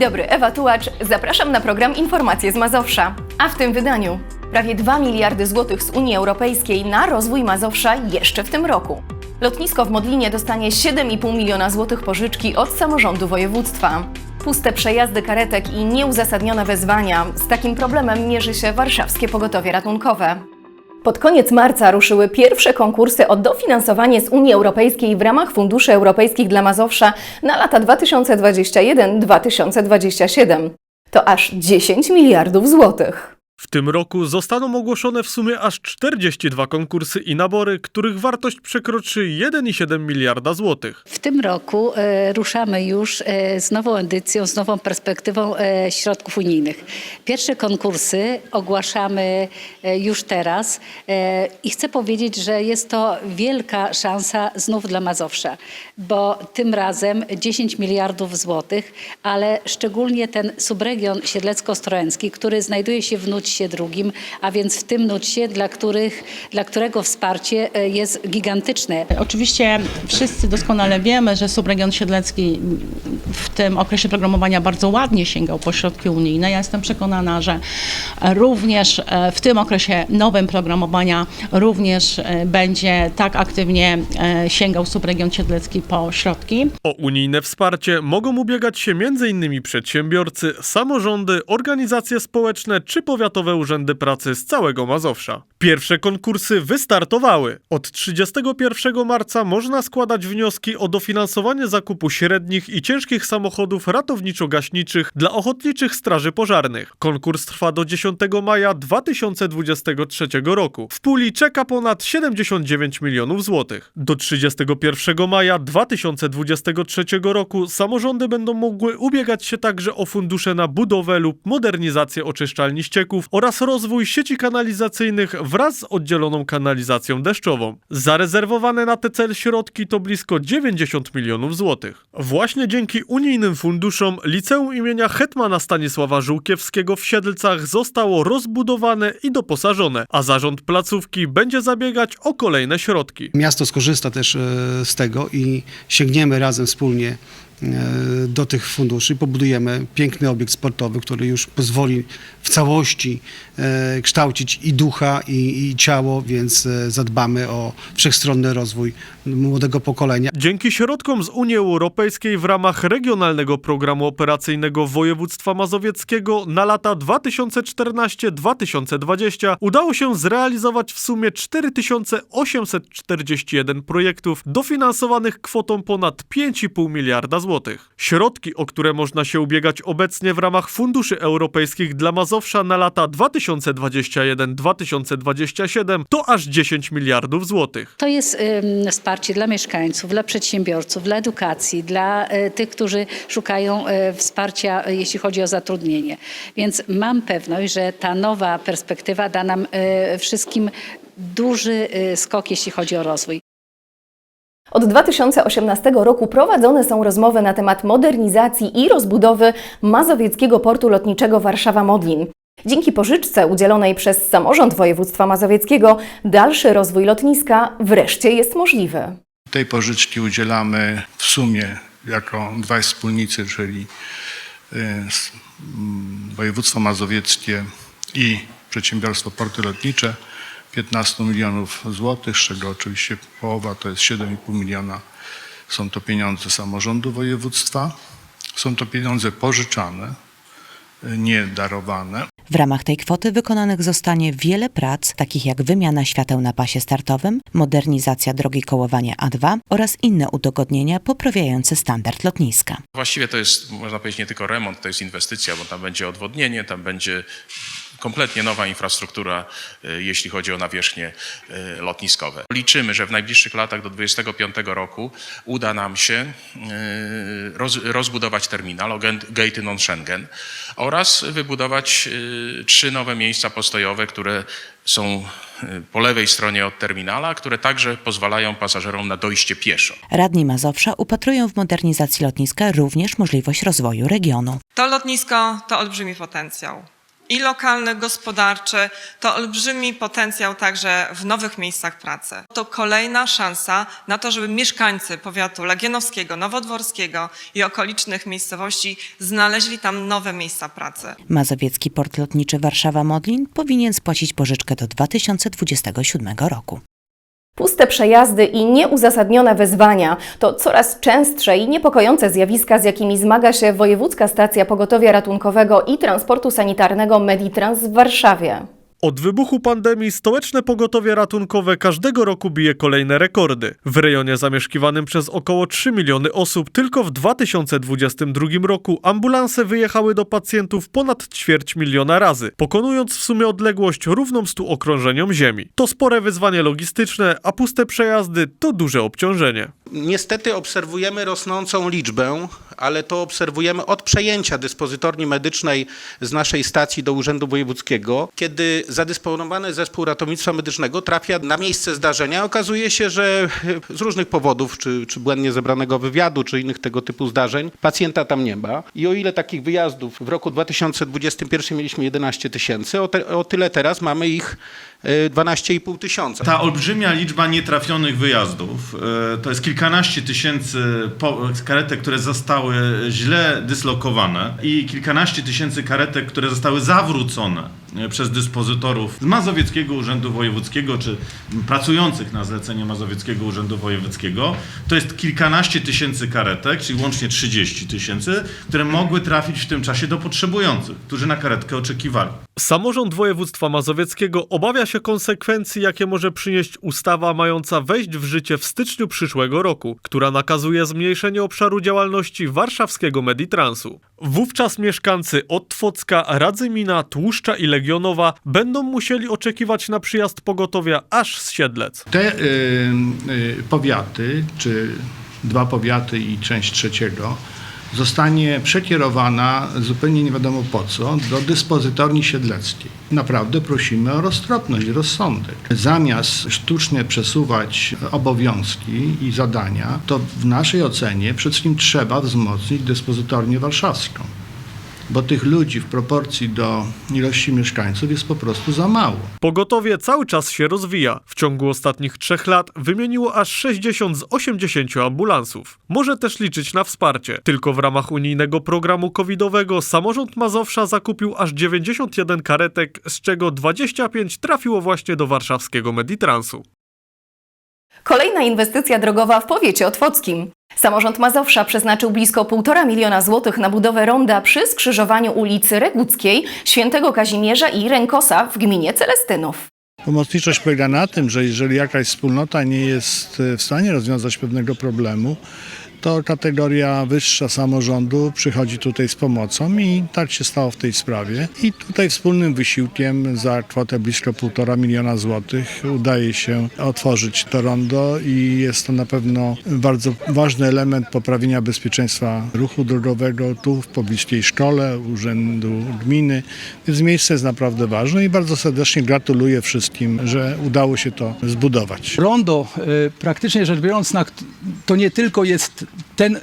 Dobry, Ewa Tułacz. Zapraszam na program Informacje z Mazowsza. A w tym wydaniu prawie 2 miliardy złotych z Unii Europejskiej na rozwój Mazowsza jeszcze w tym roku. Lotnisko w Modlinie dostanie 7,5 miliona złotych pożyczki od samorządu województwa. Puste przejazdy karetek i nieuzasadnione wezwania. Z takim problemem mierzy się warszawskie pogotowie ratunkowe. Pod koniec marca ruszyły pierwsze konkursy o dofinansowanie z Unii Europejskiej w ramach Funduszy Europejskich dla Mazowsza na lata 2021-2027. To aż 10 miliardów złotych. W tym roku zostaną ogłoszone w sumie aż 42 konkursy i nabory, których wartość przekroczy 1,7 miliarda złotych. W tym roku e, ruszamy już e, z nową edycją, z nową perspektywą e, środków unijnych. Pierwsze konkursy ogłaszamy e, już teraz e, i chcę powiedzieć, że jest to wielka szansa znów dla Mazowsza, bo tym razem 10 miliardów złotych, ale szczególnie ten subregion siedlecko-ostrołęcki, który znajduje się w nucie drugim, a więc w tym nucie, dla, których, dla którego wsparcie e, jest gigantyczne. Oczywiście wszyscy doskonale wiemy, że subregion siedlecki w tym okresie programowania bardzo ładnie sięgał po środki unijne. Ja jestem przekonana, że również e, w tym okresie nowym programowania również e, będzie tak aktywnie sięgał subregion siedlecki po środki. O unijne wsparcie mogą ubiegać się m.in. przedsiębiorcy, samorządy, organizacje społeczne czy powiatowe urzędy pracy z całego Mazowsza. Pierwsze konkursy wystartowały. Od 31 marca można składać wnioski o dofinansowanie zakupu średnich i ciężkich samochodów ratowniczo-gaśniczych dla ochotniczych straży pożarnych. Konkurs trwa do 10 maja 2023 roku. W puli czeka ponad 79 milionów złotych. Do 31 maja 2023 roku samorządy będą mogły ubiegać się także o fundusze na budowę lub modernizację oczyszczalni ścieków oraz rozwój sieci kanalizacyjnych wraz z oddzieloną kanalizacją deszczową. Zarezerwowane na ten cel środki to blisko 90 milionów złotych. Właśnie dzięki unijnym funduszom liceum imienia hetmana Stanisława Żółkiewskiego w Siedlcach zostało rozbudowane i doposażone, a zarząd placówki będzie zabiegać o kolejne środki. Miasto skorzysta też e, z tego i sięgniemy razem wspólnie do tych funduszy. Pobudujemy piękny obiekt sportowy, który już pozwoli w całości e, kształcić i ducha, i, i ciało, więc e, zadbamy o wszechstronny rozwój młodego pokolenia. Dzięki środkom z Unii Europejskiej w ramach Regionalnego Programu Operacyjnego Województwa Mazowieckiego na lata 2014-2020 udało się zrealizować w sumie 4841 projektów dofinansowanych kwotą ponad 5,5 miliarda złotych. Środki, o które można się ubiegać obecnie w ramach funduszy europejskich dla Mazowsza na lata 2021-2027 to aż 10 miliardów złotych. To jest wsparcie dla mieszkańców, dla przedsiębiorców, dla edukacji, dla y, tych, którzy szukają y, wsparcia, y, jeśli chodzi o zatrudnienie. Więc mam pewność, że ta nowa perspektywa da nam y, wszystkim duży skok, jeśli chodzi o rozwój. Od 2018 roku prowadzone są rozmowy na temat modernizacji i rozbudowy Mazowieckiego Portu Lotniczego Warszawa-Modlin. Dzięki pożyczce udzielonej przez samorząd województwa mazowieckiego dalszy rozwój lotniska wreszcie jest możliwy. Tej pożyczki udzielamy w sumie jako dwaj wspólnicy, czyli y, mm, województwo mazowieckie i przedsiębiorstwo Porty Lotnicze 15 milionów złotych, z czego oczywiście połowa to jest 7,5 miliona. Są to pieniądze samorządu województwa. Są to pieniądze pożyczane, nie darowane. W ramach tej kwoty wykonanych zostanie wiele prac, takich jak wymiana świateł na pasie startowym, modernizacja drogi kołowania A2 oraz inne udogodnienia poprawiające standard lotniska. Właściwie to jest, można powiedzieć, nie tylko remont, to jest inwestycja, bo tam będzie odwodnienie, tam będzie kompletnie nowa infrastruktura, y, jeśli chodzi o nawierzchnie y, lotniskowe. Liczymy, że w najbliższych latach do 2025 roku uda nam się roz, rozbudować terminal o Gate non-Schengen oraz wybudować trzy nowe miejsca postojowe, które są po lewej stronie od terminala, które także pozwalają pasażerom na dojście pieszo. Radni Mazowsza upatrują w modernizacji lotniska również możliwość rozwoju regionu. To lotnisko to olbrzymi potencjał. I lokalny, gospodarczy, to olbrzymi potencjał także w nowych miejscach pracy. To kolejna szansa na to, żeby mieszkańcy powiatu legionowskiego, nowodworskiego i okolicznych miejscowości znaleźli tam nowe miejsca pracy. Mazowiecki Port Lotniczy Warszawa-Modlin powinien spłacić pożyczkę do 2027 roku. Puste przejazdy i nieuzasadnione wezwania to coraz częstsze i niepokojące zjawiska, z jakimi zmaga się Wojewódzka Stacja Pogotowia Ratunkowego i Transportu Sanitarnego Meditrans w Warszawie. Od wybuchu pandemii stołeczne pogotowie ratunkowe każdego roku bije kolejne rekordy. W rejonie zamieszkiwanym przez około 3 miliony osób tylko w 2022 roku ambulanse wyjechały do pacjentów ponad ćwierć miliona razy, pokonując w sumie odległość równą 100 okrążeniom Ziemi. To spore wyzwanie logistyczne, a puste przejazdy to duże obciążenie. Niestety obserwujemy rosnącą liczbę, ale to obserwujemy od przejęcia dyspozytorni medycznej z naszej stacji do Urzędu Wojewódzkiego. Kiedy zadysponowany zespół ratownictwa medycznego trafia na miejsce zdarzenia, okazuje się, że z różnych powodów, czy, czy błędnie zebranego wywiadu, czy innych tego typu zdarzeń, pacjenta tam nie ma. I o ile takich wyjazdów w roku 2021 mieliśmy 11 tysięcy, o, te, o tyle teraz mamy ich e, 12,5 tysiąca. Ta olbrzymia liczba nietrafionych wyjazdów, e, to jest kilkanaście tysięcy karetek, które zostały źle dyslokowane i kilkanaście tysięcy karetek, które zostały zawrócone przez dyspozytorów z Mazowieckiego Urzędu Wojewódzkiego, czy pracujących na zlecenie Mazowieckiego Urzędu Wojewódzkiego. To jest kilkanaście tysięcy karetek, czyli łącznie 30 tysięcy, które mogły trafić w tym czasie do potrzebujących, którzy na karetkę oczekiwali. Samorząd województwa mazowieckiego obawia się konsekwencji, jakie może przynieść ustawa mająca wejść w życie w styczniu przyszłego roku, która nakazuje zmniejszenie obszaru działalności warszawskiego Meditransu. Wówczas mieszkańcy Otwocka, Radzymina, Tłuszcza i Legionowa będą musieli oczekiwać na przyjazd pogotowia aż z Siedlec. Te y, y, powiaty, czy dwa powiaty i część trzeciego, zostanie przekierowana zupełnie nie wiadomo po co do dyspozytorni siedleckiej. Naprawdę prosimy o roztropność, rozsądek. Zamiast sztucznie przesuwać obowiązki i zadania, to w naszej ocenie przede wszystkim trzeba wzmocnić dyspozytornię warszawską. Bo tych ludzi w proporcji do ilości mieszkańców jest po prostu za mało. Pogotowie cały czas się rozwija. W ciągu ostatnich trzech lat wymieniło aż 60 z 80 ambulansów. Może też liczyć na wsparcie. Tylko w ramach unijnego programu covidowego samorząd Mazowsza zakupił aż 91 karetek, z czego 25 trafiło właśnie do warszawskiego Meditransu. Kolejna inwestycja drogowa w powiecie otwockim. Samorząd Mazowsza przeznaczył blisko 1,5 miliona złotych na budowę ronda przy skrzyżowaniu ulicy Reguckiej, Świętego Kazimierza i Rękosa w gminie Celestynów. Pomocniczość polega na tym, że jeżeli jakaś wspólnota nie jest e, w stanie rozwiązać pewnego problemu, to kategoria wyższa samorządu przychodzi tutaj z pomocą i tak się stało w tej sprawie. I tutaj wspólnym wysiłkiem za kwotę blisko 1,5 miliona złotych udaje się otworzyć to rondo i jest to na pewno bardzo ważny element poprawienia bezpieczeństwa ruchu drogowego tu w pobliskiej szkole, urzędu gminy. Więc miejsce jest naprawdę ważne i bardzo serdecznie gratuluję wszystkim, że udało się to zbudować. Rondo, e, praktycznie rzecz biorąc, to nie tylko jest ten,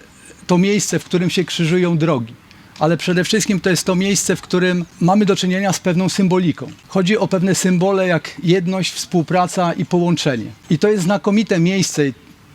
to miejsce, w którym się krzyżują drogi, ale przede wszystkim to jest to miejsce, w którym mamy do czynienia z pewną symboliką. Chodzi o pewne symbole jak jedność, współpraca i połączenie. I to jest znakomite miejsce.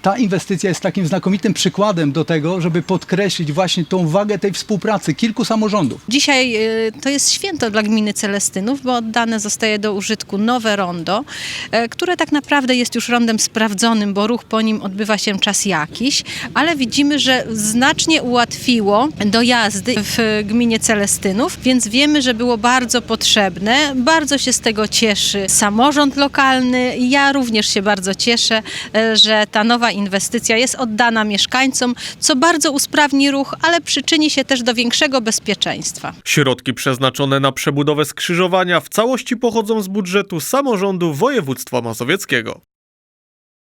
Ta inwestycja jest takim znakomitym przykładem do tego, żeby podkreślić właśnie tą wagę tej współpracy kilku samorządów. Dzisiaj y, to jest święto dla gminy Celestynów, bo oddane zostaje do użytku nowe rondo, e, które tak naprawdę jest już rondem sprawdzonym, bo ruch po nim odbywa się czas jakiś, ale widzimy, że znacznie ułatwiło dojazdy w gminie Celestynów, więc wiemy, że było bardzo potrzebne. Bardzo się z tego cieszy samorząd lokalny. Ja również się bardzo cieszę, e, że ta nowa inwestycja jest oddana mieszkańcom, co bardzo usprawni ruch, ale przyczyni się też do większego bezpieczeństwa. Środki przeznaczone na przebudowę skrzyżowania w całości pochodzą z budżetu samorządu województwa mazowieckiego.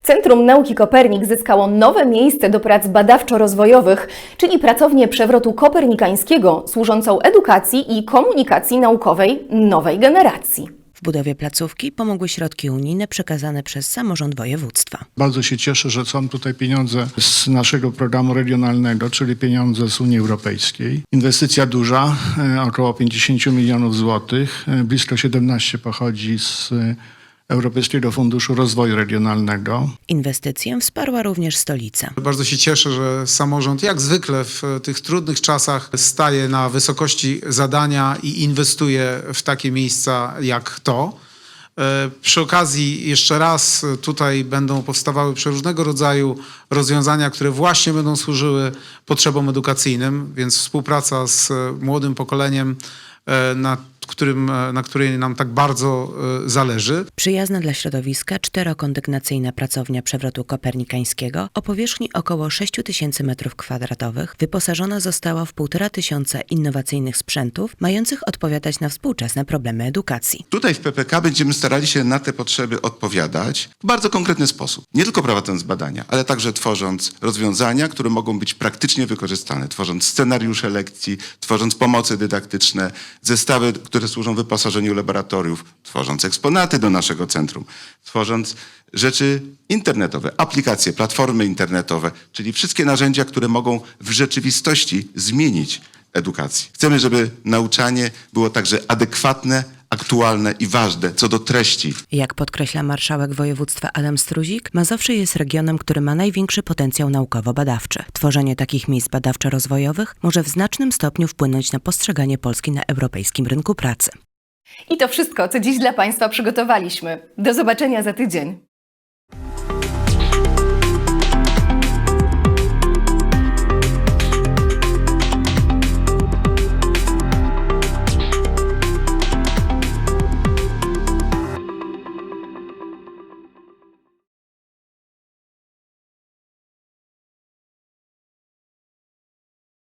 Centrum Nauki Kopernik zyskało nowe miejsce do prac badawczo-rozwojowych, czyli pracownię przewrotu kopernikańskiego służącą edukacji i komunikacji naukowej nowej generacji. W budowie placówki pomogły środki unijne przekazane przez samorząd województwa. Bardzo się cieszę, że są tutaj pieniądze z naszego programu regionalnego, czyli pieniądze z Unii Europejskiej. Inwestycja duża, e, około 50 milionów złotych, e, blisko 17 pochodzi z e, Europejskiego Funduszu Rozwoju Regionalnego. Inwestycję wsparła również stolica. Bardzo się cieszę, że samorząd jak zwykle w tych trudnych czasach staje na wysokości zadania i inwestuje w takie miejsca jak to. E, Przy okazji jeszcze raz tutaj będą powstawały przeróżnego rodzaju rozwiązania, które właśnie będą służyły potrzebom edukacyjnym, więc współpraca z młodym pokoleniem, e, na, którym, e, na której nam tak bardzo e, zależy. Przyjazna dla środowiska czterokondygnacyjna pracownia przewrotu kopernikańskiego o powierzchni około 6 tysięcy m2 wyposażona została w 1,5 tysiąca innowacyjnych sprzętów mających odpowiadać na współczesne problemy edukacji. Tutaj w PPK będziemy starali się na te potrzeby odpowiadać w bardzo konkretny sposób. Nie tylko prowadząc badania, ale także tworząc rozwiązania, które mogą być praktycznie wykorzystane, tworząc scenariusze lekcji, tworząc pomocy dydaktyczne, zestawy, które służą wyposażeniu laboratoriów, tworząc eksponaty do naszego centrum, tworząc rzeczy internetowe, aplikacje, platformy internetowe, czyli wszystkie narzędzia, które mogą w rzeczywistości zmienić edukację. Chcemy, żeby nauczanie było także adekwatne, aktualne i ważne co do treści. Jak podkreśla marszałek województwa Adam Struzik, Mazowsze jest regionem, który ma największy potencjał naukowo-badawczy. Tworzenie takich miejsc badawczo-rozwojowych może w znacznym stopniu wpłynąć na postrzeganie Polski na europejskim rynku pracy. I to wszystko, co dziś dla Państwa przygotowaliśmy. Do zobaczenia za tydzień.